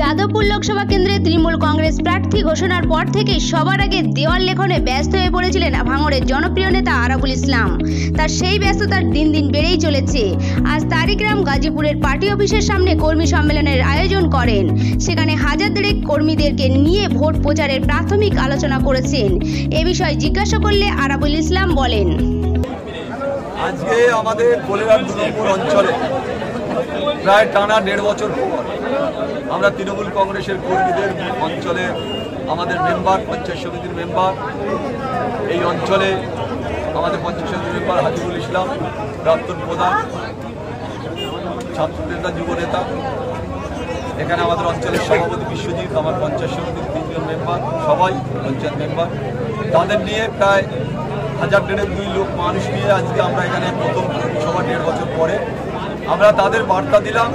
যাদবপুর লোকসভা কেন্দ্রে তৃণমূল কংগ্রেস প্রার্থী ঘোষণার পর থেকে সবার আগে দেওয়াল লেখনে ব্যস্ত হয়ে পড়েছিলেন ভাঙড়ের জনপ্রিয় নেতা আরাবুল ইসলাম। তার সেই ব্যস্ততার দিন দিন বেড়েই চলেছে। আজ তারিগ্রাম গাজীপুরের পার্টি অফিসের সামনে কর্মী সম্মেলনের আয়োজন করেন। সেখানে হাজার দেড়েক কর্মীদেরকে নিয়ে ভোট প্রচারের প্রাথমিক আলোচনা করেছেন। এ বিষয়ে জিজ্ঞাসা করলে আরাবুল ইসলাম বলেন। আজকে আমাদের অঞ্চলে প্রায় টানা দেড় বছর পর আমরা তৃণমূল কংগ্রেসের কর্মীদের অঞ্চলে, আমাদের মেম্বার, পঞ্চায়েত সমিতির মেম্বার, এই অঞ্চলে আমাদের পঞ্চায়েত সমিতির মেম্বার হাজিবুল ইসলাম, প্রাক্তন প্রধান, ছাত্র নেতা, যুব নেতা, এখানে আমাদের অঞ্চলের সভাপতি বিশ্বজিৎ, আমার পঞ্চায়েত সমিতির তিনজন মেম্বার, সবাই পঞ্চায়েত মেম্বার। তাদের নিয়ে প্রায় হাজার দেড়েক দুই লোক মানুষ নিয়ে আজকে আমরা এখানে প্রথম সভা দেড় বছর পরে আমরা তাদের বার্তা দিলাম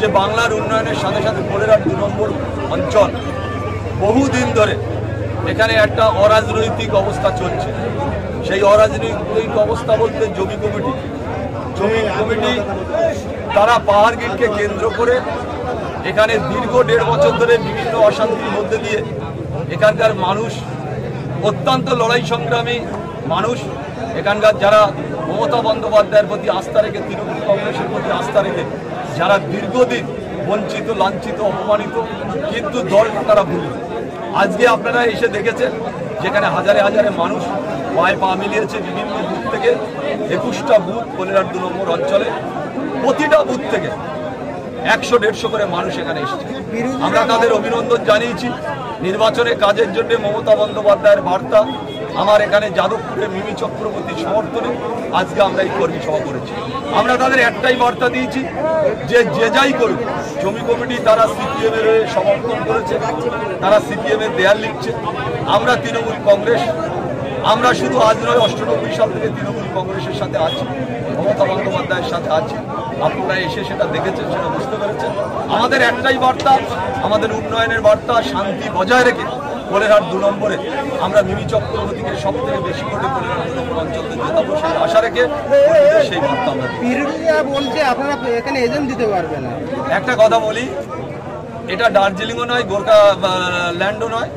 যে বাংলার উন্নয়নের সাথে সাথে কোলেরার দু নম্বর অঞ্চল। বহুদিন ধরে এখানে একটা অরাজনৈতিক অবস্থা চলছে। সেই অরাজনৈতিক অবস্থা বলতে জমি কমিটি। জমি কমিটি তারা পাহাড় গেটকে কেন্দ্র করে এখানে দীর্ঘ দেড় বছর ধরে বিভিন্ন অশান্তির মধ্যে দিয়ে এখানকার মানুষ, অত্যন্ত লড়াই সংগ্রামী মানুষ এখানকার যারা মমতা বন্দ্যোপাধ্যায়ের প্রতি আস্থা রেখে, তৃণমূল কংগ্রেসের প্রতি আস্থা রেখে যারা দীর্ঘদিন বঞ্চিত, লাঞ্ছিত, অপমানিত, কিন্তু দলটা তারা ভুল। আজকে আপনারা এসে দেখেছেন, যেখানে হাজারে হাজারে মানুষ পায়ে পা মিলিয়েছে বিভিন্ন বুথ থেকে। একুশটা বুথ কোলেরার দু নম্বর অঞ্চলে, প্রতিটা বুথ থেকে একশো, দেড়শো করে মানুষ এখানে এসেছে। আমরা তাদের অভিনন্দন জানিয়েছি। নির্বাচনে কাজের জন্য মমতা বন্দ্যোপাধ্যায়ের বার্তা আমার এখানে যাদবপুরে মিমি চক্রবর্তী সমর্থনে আজকে আমরা এই কর্মী সভা করেছি। আমরা তাদের একটাই বার্তা দিয়েছি যে যে যাই করুক, জমি কমিটি তারা সিপিএম এর সমর্থন করেছে, তারা সিপিএম এর দেয়াল লিখছে। আমরা তৃণমূল কংগ্রেস, আমরা শুধু আজ নয়, অষ্টানব্বই সাল থেকে তৃণমূল কংগ্রেসের সাথে আছি, মমতা বন্দ্যোপাধ্যায়ের সাথে আছি। আপনারা এসে সেটা দেখেছেন, সেটা বুঝতে পেরেছেন। আমাদের একটাই বার্তা, আমাদের উন্নয়নের বার্তা, শান্তি বজায় রেখে কোলেরহাট দু নম্বরে আমরা মিমি চক্রবর্তীকে সব থেকে বেশি করে কোলেরহাট দু নম্বর অঞ্চলতে জেতাবো সেই আশা রেখে সেই বার্তা আমরা বলছে আপনারা এখানে এজেন্ট দিতে পারবে না। একটা কথা বলি এটা দার্জিলিংও নয় গোর্খা ল্যান্ডও নয়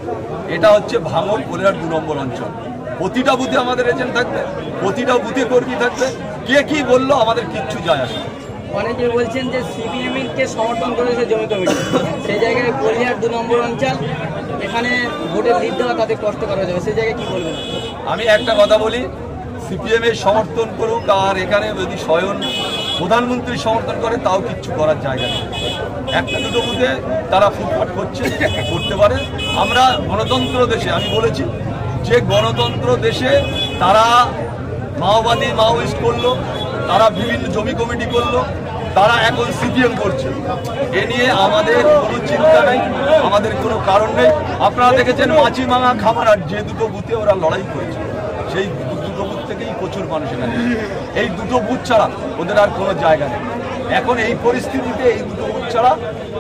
এটা হচ্ছে ভাঙর কোলেরার দু নম্বর অঞ্চল। প্রতিটা বুথে আমাদের এজেন্ট থাকবে প্রতিটা বুথে কর্মী থাকবে কে কি বলল আমাদের কিচ্ছু যায় আসে অনেকে বলছেন যে সিপিএম কে সমর্থন করেছে জমি কমিটি সেই জায়গায় কলিয়ার দু নম্বর অঞ্চল এখানে ভোটের লিড দেওয়া তাদের কষ্ট করা যাবে। সেই জায়গায় কি বলবেন? আমি একটা কথা বলি, সিপিএম এর সমর্থন করুক আর এখানে যদি স্বয়ং প্রধানমন্ত্রী সমর্থন করে, তাও কিচ্ছু করার জায়গা নেই। একটা দুটো বুথে তারা ফুটপাট করছে, করতে পারে। আমরা গণতন্ত্র দেশে, আমি বলেছি, যে গণতন্ত্র দেশে তারা মাওবাদী মাওয়িস্ট করল, তারা বিভিন্ন জমি কমিটি করল তারা এখন সিপিএম করছে। এ নিয়ে আমাদের কোনো চিন্তা নেই, আমাদের কোনো কারণ নেই। আপনারা দেখেছেন মাছি মাঙা খামার, আর যে দুটো বুথে ওরা লড়াই করেছে, সেই দুটো বুথ থেকেই প্রচুর মানুষ এখানে এই দুটো বুথ ছাড়া ওদের আর কোনো জায়গা নেই। এখন এই পরিস্থিতিতে এই দুটো বুথ ছাড়া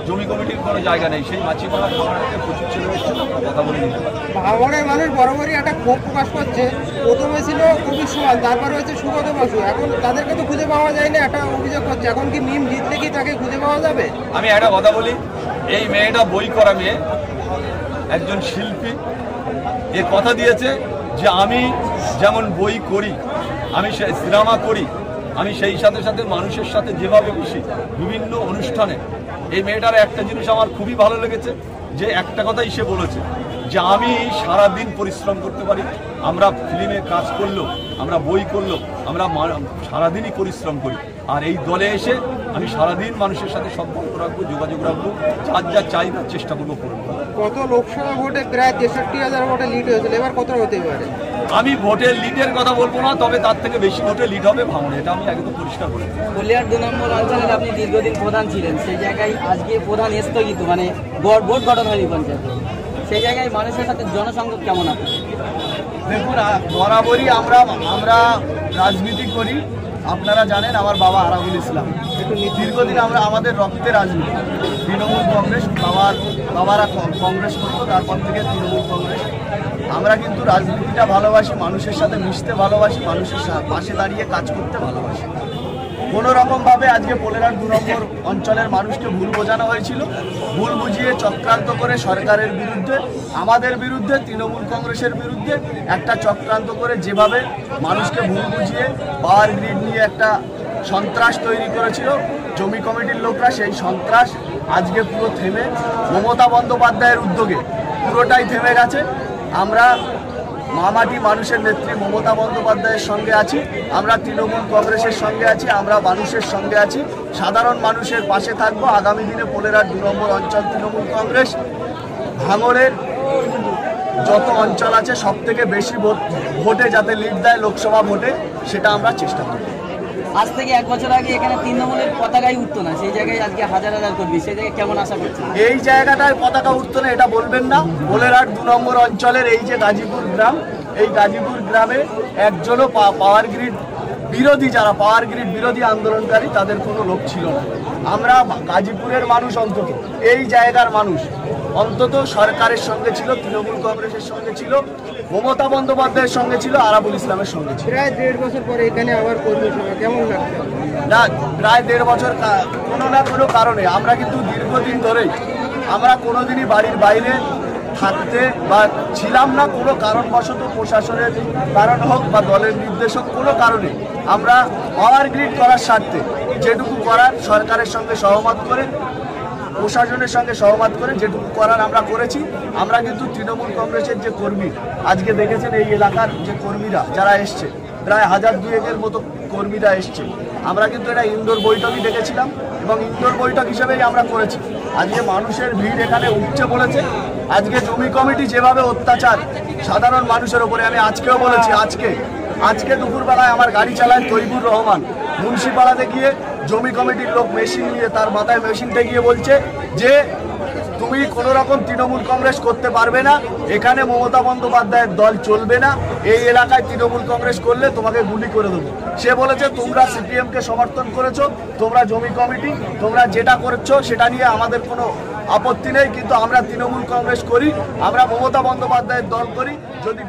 জমি কমিটির কোনো জায়গা নেই। সেই মাছি মাঙা খামার প্রচুর ছেলে কথা বলে নিতে ভাঙড়ের মানুষ বরাবরই একটা ক্ষোভ প্রকাশ করছে। প্রথমে ছিল কবির সুমান তারপর হচ্ছে সুগত বাসু। এখন তাদেরকে তো খুঁজে পাওয়া যায় না একটা অভিযোগ করছে। এখন কি মিম জিতলে কি তাকে খুঁজে পাওয়া যাবে? আমি একটা কথা বলি, এই মেয়েটা বই করা মেয়ে, একজন শিল্পী। এ কথা দিয়েছে যে আমি যেমন বই করি, আমি সে সিনেমা করি, আমি সেই সাথে সাথে মানুষের সাথে যেভাবে খুশি বিভিন্ন অনুষ্ঠানে এই মেয়েটার একটা জিনিস আমার খুবই ভালো লেগেছে, যে একটা কথাই সে বলেছে, যে আমি সারা দিন পরিশ্রম করতে পারি, আমরা ফিল্মে কাজ করল আমরা বই করল আমরা সারাদিনই পরিশ্রম করি। আর এই দলে এসে আমি সারাদিন মানুষের সাথে সম্পর্ক রাখব, যোগাযোগ রাখব, যার যা চাহিদা চেষ্টা করব পূরণ কত লোকসভা ভোটে প্রায় তেষট্টি হাজার ভোটে লিড হয়েছিল, এবার কত হতে পারে? আমি ভোটের লিডের কথা বলব না তবে তার থেকে বেশি ভোটে লিড হবে ভাঙন এটা আমি একদম পরিষ্কার করে হলিয়ার দু নম্বর অঞ্চলের আপনি দীর্ঘদিন প্রধান ছিলেন সেই জায়গায় আজকে প্রধান স্থগিত মানে বোর্ড গঠন হয়নি পঞ্চায়েত। সেই জায়গায় মানুষের সাথে জনসংযোগ কেমন আছে? দেখুন বরাবরই আমরা আমরা রাজনীতি করি আপনারা জানেন আমার বাবা আরাবুল ইসলাম। দীর্ঘদিন আমরা আমাদের রক্তে রাজনীতি তৃণমূল কংগ্রেস, বাবার, বাবারা কংগ্রেস করতো, তারপর থেকে তৃণমূল কংগ্রেস। আমরা কিন্তু রাজনীতিটা ভালোবাসি, মানুষের সাথে মিশতে ভালোবাসি, মানুষের পাশে দাঁড়িয়ে কাজ করতে ভালোবাসি। কোনো রকমভাবে আজকে পোলেরার দু নম্বর অঞ্চলের মানুষকে ভুল বোঝানো হয়েছিল। ভুল বুঝিয়ে চক্রান্ত করে সরকারের বিরুদ্ধে, আমাদের বিরুদ্ধে, তৃণমূল কংগ্রেসের বিরুদ্ধে একটা চক্রান্ত করে যেভাবে মানুষকে ভুল বুঝিয়ে পাওয়ার গ্রিড নিয়ে একটা সন্ত্রাস তৈরি করেছিল, জমি কমিটির লোকরা সেই সন্ত্রাস আজকে পুরো থেমে, মমতা বন্দ্যোপাধ্যায়ের উদ্যোগে পুরোটাই থেমে গেছে। আমরা মামাটি মানুষের নেত্রী মমতা বন্দ্যোপাধ্যায়ের সঙ্গে আছি। আমরা তৃণমূল কংগ্রেসের সঙ্গে আছি, আমরা মানুষের সঙ্গে আছি। সাধারণ মানুষের পাশে থাকব। আগামী দিনে পোলেরার দু নম্বর অঞ্চল তৃণমূল কংগ্রেস। ভাঙড়ের যত অঞ্চল আছে সব থেকে বেশি ভোট যাতে লিড দেয় লোকসভা ভোটে, সেটা আমরা চেষ্টা করি আজ থেকে এক বছর আগে এখানে তৃণমূলের পতাকাই উঠতো না, সেই জায়গায় আজকে হাজার হাজার কর্মী, সেই জায়গায় কেমন আশা করছেন? এই জায়গাটায় পতাকা উঠতো না, এটা বলবেন না। পোলেরার দু নম্বর অঞ্চলের এই যে গাজীপুর গ্রাম, এই গাজীপুর গ্রামে একজনও পাওয়ার গ্রিড বিরোধী, যারা পাওয়ার গ্রিড বিরোধী আন্দোলনকারী, তাদের কোনো লোক ছিল না। আমরা গাজীপুরের মানুষ অন্তত, এই জায়গার মানুষ। অন্তত সরকারের সঙ্গে ছিল, তৃণমূল কংগ্রেসের সঙ্গে ছিল মমতা বন্দ্যোপাধ্যায়ের সঙ্গে ছিল আরাবুল ইসলামের সঙ্গে ছিল। প্রায় দেড় বছর পরে এখানে আবার কর্মী সভা কেমন লাগছে? না প্রায় দেড় বছর কোনো না কোনো কারণে আমরা কিন্তু দীর্ঘদিন ধরেই আমরা কোনোদিনই বাড়ির বাইরে থাকতে বা ছিলাম না কোনো কারণবশত প্রশাসনের কারণ হোক বা দলের নির্দেশ হোক কোনো কারণে আমরা পাওয়ার গ্রিড করার স্বার্থে যেটুকু করার সরকারের সঙ্গে সহমত করে প্রশাসনের সঙ্গে সহমত করে যেটুকু করার আমরা করেছি, আমরা কিন্তু তৃণমূল কংগ্রেসের যে কর্মী, আজকে দেখেছেন এই এলাকার যে কর্মীরা যারা এসছে, প্রায় হাজার দুয়েকের মতো কর্মীরা এসছে। আমরা কিন্তু এটা ইনডোর বৈঠকই দেখেছিলাম এবং ইনডোর বৈঠক হিসেবেই আমরা করেছি। আজকে মানুষের ভিড় এখানে উঠছে বলেছে। আজকে জমি কমিটি যেভাবে অত্যাচার, সাধারণ মানুষের ওপরে আমি আজকেও বলেছি, আজকে আজকে দুপুরবেলায় আমার গাড়ি চালায় তৈবুর রহমান। মুন্সিপাড়াতে গিয়ে জমি কমিটির লোক মেশিন নিয়ে তার মাথায় মেশিনটা গিয়ে বলছে যে, তুমি কোনো রকম তৃণমূল কংগ্রেস করতে পারবে না, এখানে মমতা বন্দ্যোপাধ্যায়ের দল চলবে না, এই এলাকায় তৃণমূল কংগ্রেস করলে তোমাকে গুলি করে দেবো। সে বলেছে, তোমরা সিপিএমকে সমর্থন করেছ, তোমরা জমি কমিটি, তোমরা যেটা করছ সেটা নিয়ে আমাদের কোনো আপত্তি নেই, কিন্তু আমরা তৃণমূল কংগ্রেস করি, আমরা মমতা বন্দ্যোপাধ্যায়ের দল করি, যদি